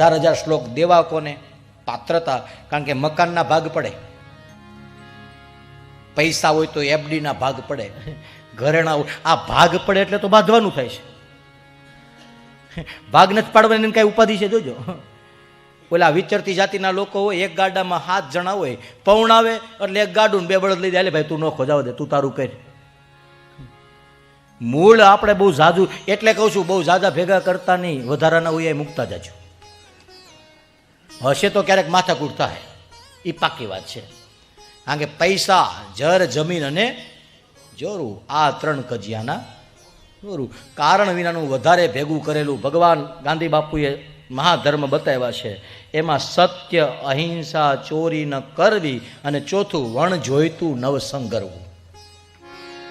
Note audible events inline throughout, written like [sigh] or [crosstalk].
અઢાર હજાર શ્લોક દેવા કોને પાત્રતા, કારણ કે મકાનના ભાગ પડે. પૈસા હોય તો એફડીના ભાગ પડે. ઘરેણા આ ભાગ પડે એટલે તો બાંધવાનું થાય છે. ભાગ નથી પાડવાની કાંઈ ઉપાધિ છે જોજો. ઓલા વિચરતી જાતિના લોકો હોય, એક ગાડામાં હાથ જણા હોય પૌણાવે એટલે એક ગાડું બે બળદ લઈ જાય ભાઈ, તું નોખો, જાવ દે, તું તારું કર. મૂળ આપણે બહુ ઝાઝું, એટલે કહું છું, બહુ ઝાઝા ભેગા કરતા નહીં, વધારાના હોય એ મૂકતા જાજો. હશે તો ક્યારેક માથાકૂટ થાય એ પાકી વાત છે. કારણ કે પૈસા જર જમીન અને જોરું, આ ત્રણ કજિયાના જોરું. કારણ વિનાનું વધારે ભેગું કરેલું ભગવાન ગાંધી બાપુએ મહાધર્મ બતાવ્યા છે. એમાં સત્ય, અહિંસા, ચોરી ન કરવી અને ચોથું, વણ જોઈતું, નવ સંગરવું.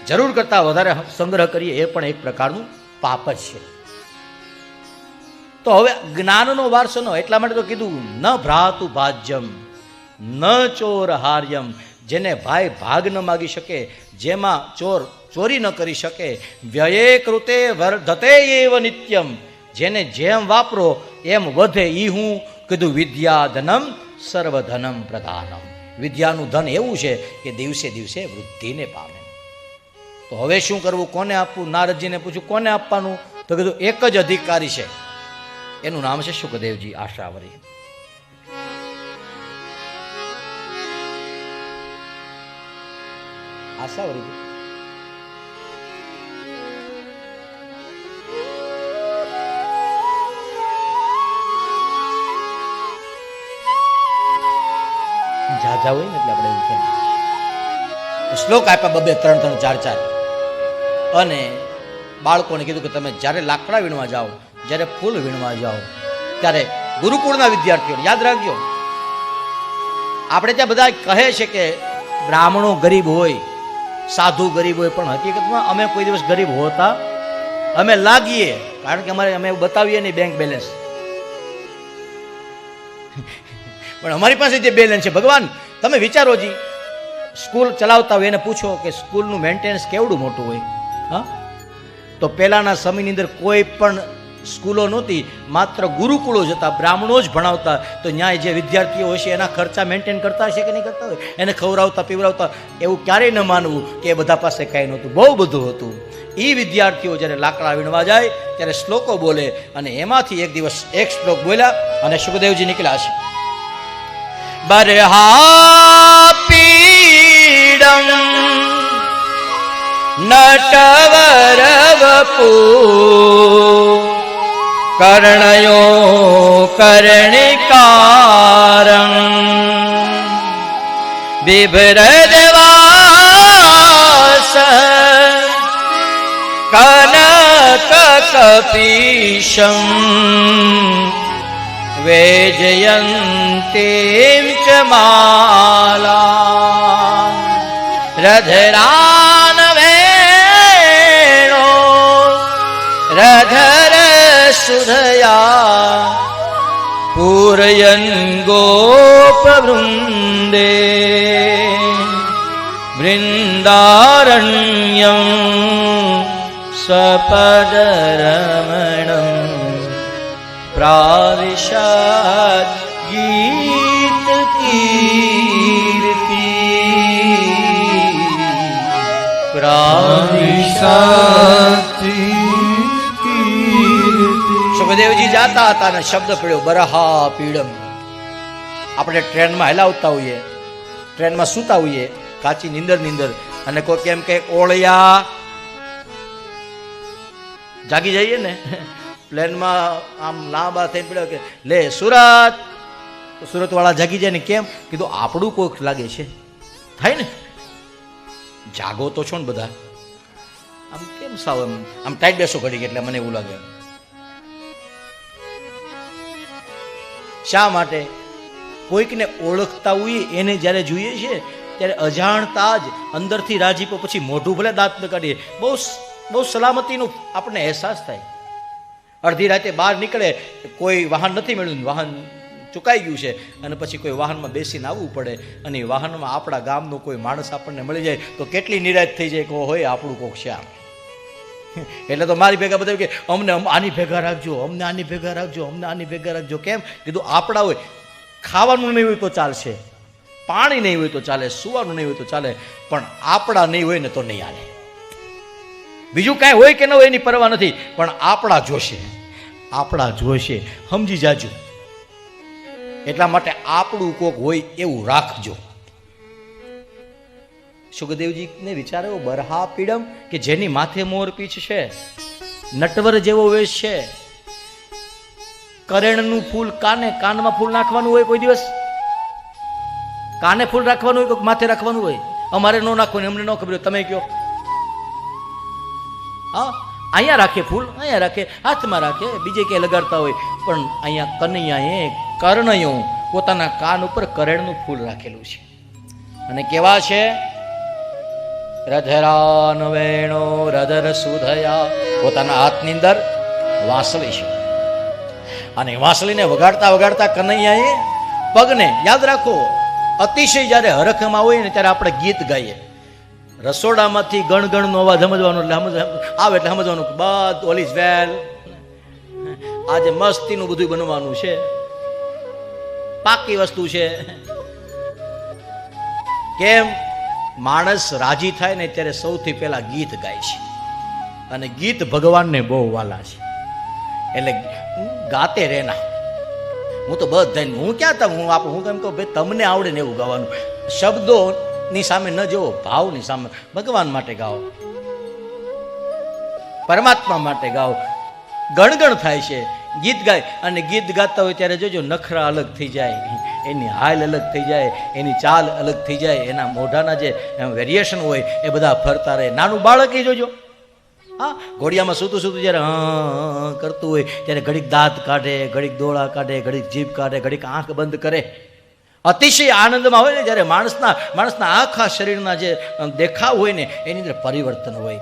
જરૂર કરતાં વધારે સંગ્રહ કરીએ એ પણ એક પ્રકારનું પાપ જ છે. તો હવે જ્ઞાનનો વારસો નો એટલા માટે તો કીધું, ન ભ્રાતુ ભાજ્યમ, ન ચોર હાર્યમ. જેને ભાઈ ભાગ ન માગી શકે, જેમાં ચોર ચોરી ન કરી શકે વ્યયે કૃતે વર્ધતે એવ નિત્યમ. જેને જેમ વાપરો, એમ વધે ઈ હું, કીધું વિદ્યાધનમ સર્વધનમ પ્રધાનમ. વિદ્યાનું ધન એવું છે કે દિવસે દિવસે વૃદ્ધિને પામે. તો હવે શું કરવું? કોને આપવું? નારદજીને પૂછ્યું, કોને આપવાનું? તો કીધું, એક જ અધિકારી છે. એનું નામ છે સુખદેવજી આશાવરી. આશાવરી? જાજા હોય ને એટલે આપણે એવું કહેવાય. શ્લોક આપ્યા બબે ત્રણ ત્રણ ચાર ચાર. અને બાળકોને કીધું કે તમે જ્યારે લાકડા વીણવા જાઓ જ્યારે ફૂલ વીણવા જાઓ, ત્યારે ગુરુકુળના વિદ્યાર્થીઓ યાદ રાખજો. આપણે ત્યાં બધા કહે છે કે બ્રાહ્મણો ગરીબ હોય, સાધુ ગરીબ હોય, પણ હકીકતમાં અમે કોઈ દિવસ ગરીબ હોતા અમે લાગીએ, કારણ કે અમારે અમે બતાવીએ નહીં બેંક બેલેન્સ પણ અમારી પાસે જે બેલેન્સ છે, ભગવાન, તમે વિચારો જી, સ્કૂલ ચલાવતા હોય એને પૂછો કે સ્કૂલનું મેન્ટેનન્સ કેવડું મોટું હોય, હા? તો પહેલાંના સમયની અંદર કોઈ પણ સ્કૂલો નહોતી, માત્ર ગુરુકુળો જ હતા, બ્રાહ્મણો જ ભણાવતા. તો ન્યાય જે વિદ્યાર્થીઓ હશે એના ખર્ચા મેન્ટેન કરતા હશે કે નહીં કરતા હોય? એને ખવડાવતા, પીવડાવતા? એવું ક્યારેય ન માનવું કે એ બધા પાસે કાંઈ નહોતું. બહુ બધું હતું. એ વિદ્યાર્થીઓ જ્યારે લાકડા વીણવા જાય, ત્યારે શ્લોકો બોલે અને એમાંથી એક દિવસ એક શ્લોક બોલ્યા અને સુખદેવજી નીકળ્યા છે નટવરવપુ કર્ણયો कर्णयो कर्णिकारम् बिभ्रदवास कनककपीशम् वेजयन्तीं च माला। रधरा सुधया। या पूरयङ्गोपवृन्दे वृन्दारण्यम् स्वपदरमणम् गीतकीर्ति। प्राविशा જાતા હતા અને શબ્દ પડ્યો, બરહા પીડમ. આપણે ટ્રેનમાં હેલાવતા હોઈએ, ટ્રેનમાં સૂતા હોઈએ, કાચી નીંદર નીંદર, અને કોઈ કેમ કે ઓળિયા. જાગી જઈએ ને, પ્લેનમાં આમ લાંબા થઈ પડ્યો કે, લે, સુરત. સુરત વાળા જાગી જાય ને કેમ? કીધું, આપણું કોઈક લાગે છે. થાય ને? જાગો તો છો ને બધા. આમ કેમ સાવ એમ? આમ ટાઈટ બેસો ઘડી એટલે મને એવું લાગે. શા માટે? કોઈકને ઓળખતા હોઈએ, એને જ્યારે જોઈએ છે, ત્યારે અજાણતા જ અંદરથી રાજીપો પછી મોઢું ભલે દાંત ન કાઢીએ. બહુ બહુ સલામતીનો આપણને અહેસાસ થાય. અડધી રાતે બહાર નીકળે, કોઈ વાહન નથી મળ્યું, વાહન ચુકાઈ ગયું છે, અને પછી કોઈ વાહનમાં બેસીને આવવું પડે, અને વાહનમાં આપણા ગામનો કોઈ માણસ આપણને મળી જાય, તો કેટલી નિરાશ થઈ જાય કે હોય આપણું કોક શ્યામ. [laughs] એટલે તો મારી ભેગા બધા કે, અમને આની ભેગા રાખજો, અમને આની ભેગા રાખજો, અમને આની ભેગા રાખજો. કેમ? કીધું, આપણા હોય, ખાવાનું નહીં હોય તો ચાલશે, પાણી નહીં હોય તો ચાલે, સુવાનું નહીં હોય તો ચાલે, પણ આપણા નહીં હોય ને તો નહીં હાલે. બીજું કાંઈ હોય કે ન હોય એની પરવા નથી, પણ આપણા જોશે આપણા જોશે. સમજી જાજો. એટલા માટે આપણું કોક હોય એવું રાખજો. સુખદેવજીને વિચારો બરહા પીડમ કે જેની માથે મોર પીછ છે? નટવર જેવો વેશ છે. કરેણનું ફૂલ કાને કાનમાં ફૂલ નાખવાનું હોય કોઈ દિવસ? કાને ફૂલ રાખવાનું હોય માથે રાખવાનું હોય? અમારે ન નાખવાનું અમને ન ખબર તમે કયો? હા, અહીંયા રાખે ફૂલ, અહીંયા રાખે, હાથમાં રાખે, બીજે ક્યાંય લગાડતા હોય. પણ અહીંયા કનૈયાએ કર્ણયો પોતાના કાન ઉપર કરેણનું ફૂલ રાખેલું છે. અને કેવા છે? રધરાન વેણો રધર સુધયા. પોતાના હાથની અંદર વાંસળી છે. અને વાંસળીને વગાડતા વગાડતા કનૈયાએ પગને, યાદ રાખો, અતિશય જ્યારે હરખમાં હોય ને ત્યારે આપણે ગીત ગાઈએ. રસોડામાંથી ગણગણનો અવાજ સમજવાનો એટલે આવે એટલે સમજવાનું બધ ઓલ ઇઝ વેલ. આજે મસ્તીનું બધું બનવાનું છે. પાકી વસ્તુ છે. કેમ? માણસ રાજી થાય ને ત્યારે સૌથી પહેલા ગીત ગાય છે. અને ગીત ભગવાનને બહુ વાલા છે. એટલે ગાતે રહેના. હું તો બધાને હું ક્યાં તમ, હું આપ, હું કેમ કહું, ભાઈ, તમને આવડે ને એવું ગાવાનું. શબ્દોની સામે ન જુઓ, ભાવની સામે. ભગવાન માટે ગાઓ. પરમાત્મા માટે ગાઓ. ગણગણ થાય છે. ગીત ગાય અને ગીત ગાતા હોય ત્યારે જોજો નખરા અલગ થઈ જાય, એની હાલ અલગ થઈ જાય, એની ચાલ અલગ થઈ જાય, એના મોઢાના જે વેરિએશન હોય, એ બધા ફરતા રહે. નાનું બાળક એ જોજો. હા, ઘોડિયામાં સૂતું સૂતું જ્યારે હા કરતું હોય, ત્યારે ઘડીક દાંત કાઢે, ઘડીક દોળા કાઢે, ઘડીક જીભ કાઢે, ઘડીક આંખ બંધ કરે. અતિશય આનંદમાં હોય ને જ્યારે માણસના માણસના આખા શરીરના જે દેખાવ હોય ને, એની અંદર પરિવર્તન હોય.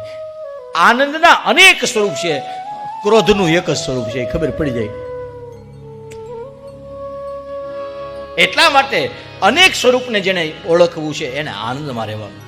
આનંદના અનેક સ્વરૂપ છે. ક્રોધનું એક જ સ્વરૂપ છે ખબર પડી જાય. એટલા માટે અનેક સ્વરૂપને જેને ઓળખવું છે, એને આનંદમાં રહેવાનું.